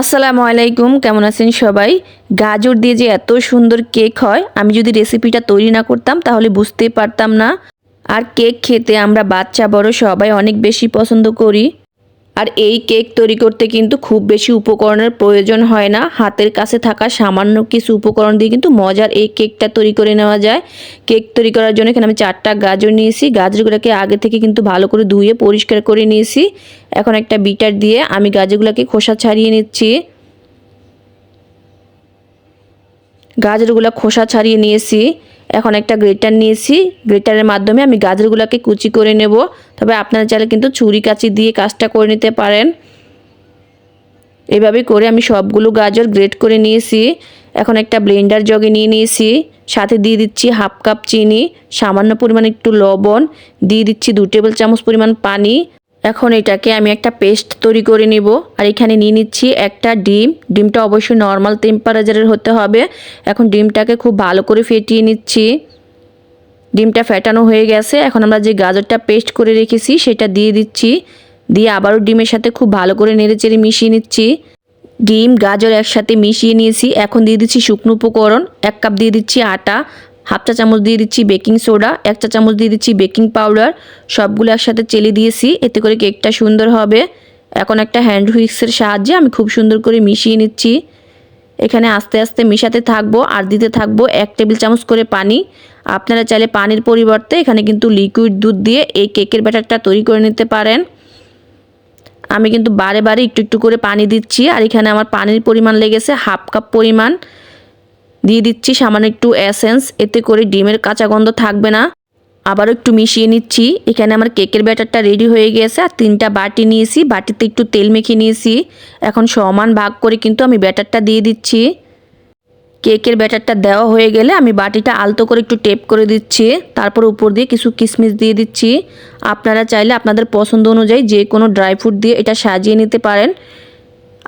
আসসালামু আলাইকুম, কেমন আছেন সবাই? গাজর দিয়ে যে এত সুন্দর কেক হয়, আমি যদি রেসিপিটা তৈরি না করতাম তাহলে বুঝতেই পারতাম না। আর কেক খেতে আমরা বাচ্চা বড় সবাই অনেক বেশি পছন্দ করি। আর এই কেক তৈরি করতে কিন্তু খুব বেশি উপকরণের প্রয়োজন হয় না। হাতের কাছে থাকা সামান্য কিছু উপকরণ দিয়ে কিন্তু মজার এই কেকটা তৈরি করে নেওয়া যায়। কেক তৈরি করার জন্য এখানে আমি চারটা গাজর নিয়েছি। গাজরগুলোকে আগে থেকে কিন্তু ভালো করে ধুয়ে পরিষ্কার করে নিয়েছি। এখন একটা বিটার দিয়ে আমি গাজরগুলোকে খোসা ছাড়িয়ে নিচ্ছি। গাজরগুলো খোসা ছাড়িয়ে নিয়েছি। এখন একটা গ্রেটার নিয়েছি। গ্রেটারের মাধ্যমে আমি গাজরগুলোকে কুচি করে নেব। তবে আপনারা চাইলে কিন্তু ছুরি কাচি দিয়ে কাজটা করে নিতে পারেন। এভাবে করে আমি সবগুলো গাজর গ্রেট করে নিয়েছি। এখন একটা ব্লেন্ডার জগে নিয়ে নিয়েছি। সাথে দিয়ে দিচ্ছি হাফ কাপ চিনি, সামান্য পরিমাণ একটু লবণ, দিয়ে দিচ্ছি দু টেবিল চামচ পরিমাণ পানি। এখন এটাকে আমি একটা পেস্ট তৈরি করে নিব। আর এখানে নিয়ে নিচ্ছি একটা ডিম। ডিমটা অবশ্যই নর্মাল টেম্পারেচারের হতে হবে। এখন ডিমটাকে খুব ভালো করে ফেটিয়ে নিচ্ছি। ডিমটা ফেটানো হয়ে গেছে। এখন আমরা যে গাজরটা পেস্ট করে রেখেছি, সেটা দিয়ে দিচ্ছি। দিয়ে আবারও ডিমের সাথে খুব ভালো করে নেড়েচেড়ে মিশিয়ে নিচ্ছি। ডিম, গাজর একসাথে মিশিয়ে নিয়েছি। এখন দিয়ে দিচ্ছি শুকনো উপকরণ। এক কাপ দিয়ে দিচ্ছি আটা। হাফ চা চামচ দিয়ে দিচ্ছি বেকিং সোডা, এক চা চামচ দিয়ে দিচ্ছি বেকিং পাউডার। সবগুলো একসাথে চেলে দিয়েছি, এতে করে কেকটা সুন্দর হবে। এখন একটা হ্যান্ড হুইক্সের সাহায্যে আমি খুব সুন্দর করে মিশিয়ে নিচ্ছি। এখানে আস্তে আস্তে মিশাতে থাকব, আর দিতে থাকব এক টেবিল চামচ করে পানি। আপনারা চাইলে পানির পরিবর্তে এখানে কিন্তু লিকুইড দুধ দিয়ে এই কেকের ব্যাটারটা তৈরি করে নিতে পারেন। আমি কিন্তু বারে বারে একটু একটু করে পানি দিচ্ছি, আর এখানে আমার পানির পরিমাণ লেগেছে হাফ কাপ পরিমাণ। দিয়ে দিচ্ছি সামান্য একটু অ্যাসেন্স এতে করে ডিমের কাঁচা গন্ধ থাকবে না। আবারও একটু মিশিয়ে নিচ্ছি। এখানে আমার কেকের ব্যাটারটা রেডি হয়ে গেছে আর তিনটা বাটি নিয়েছি। বাটিতে একটু তেল মেখে নিয়েছি। এখন সমান ভাগ করে কিন্তু আমি ব্যাটারটা দিয়ে দিচ্ছি। কেকের ব্যাটারটা দেওয়া হয়ে গেলে আমি বাটিটা আলতো করে একটু টেপ করে দিচ্ছি। তারপর উপর দিয়ে কিছু কিশমিশ দিয়ে দিচ্ছি। আপনারা চাইলে আপনাদের পছন্দ অনুযায়ী যে কোনো ড্রাই ফ্রুট দিয়ে এটা সাজিয়ে নিতে পারেন।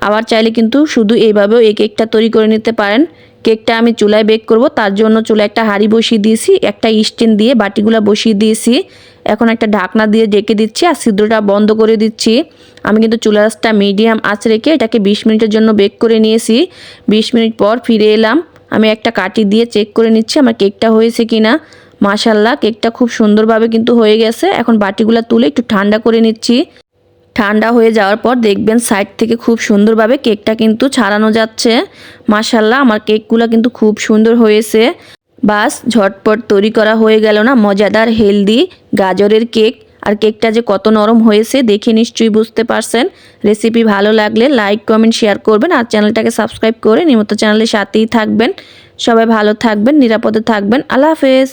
আবার চাইলে কিন্তু শুধু এইভাবেও এই কেকটা তৈরি করে নিতে পারেন। কেকটা আমি চুলায় বেক করব, তার জন্য চুলায় একটা হাঁড়ি বসিয়ে দিয়েছি, একটা স্ট্যান্ড দিয়ে বাটিগুলো বসিয়ে দিয়েছি। এখন একটা ঢাকনা দিয়ে ডেকে দিচ্ছি আর ছিদ্রটা বন্ধ করে দিচ্ছি। আমি কিন্তু চুলাসটা মিডিয়াম আঁচ রেখে এটাকে বিশ মিনিটের জন্য বেক করে নিয়েছি। বিশ মিনিট পর ফিরে এলাম। আমি একটা কাটি দিয়ে চেক করে নিচ্ছি আমার কেকটা হয়েছে কি না মাশাল্লাহ কেকটা খুব সুন্দরভাবে কিন্তু হয়ে গেছে। এখন বাটিগুলো তুলে একটু ঠান্ডা করে নিচ্ছি। ঠান্ডা হয়ে যাওয়ার পর দেখবেন সাইড থেকে খুব সুন্দরভাবে কেকটা কিন্তু ছাড়ানো যাচ্ছে। মাশাল্লাহ আমার কেকগুলো কিন্তু খুব সুন্দর হয়েছে। বাস, ঝটপট তৈরি করা হয়ে গেল না, মজাদার হেলদি গাজরের কেক আর কেকটা যে কত নরম হয়েছে দেখে নিশ্চয়ই বুঝতে পারছেন। রেসিপি ভালো লাগলে লাইক কমেন্ট শেয়ার করবেন আর চ্যানেলটাকে সাবস্ক্রাইব করে নিয়মিত চ্যানেলের সাথেই থাকবেন। সবাই ভালো থাকবেন, নিরাপদে থাকবেন। আল্লাহ হাফেজ।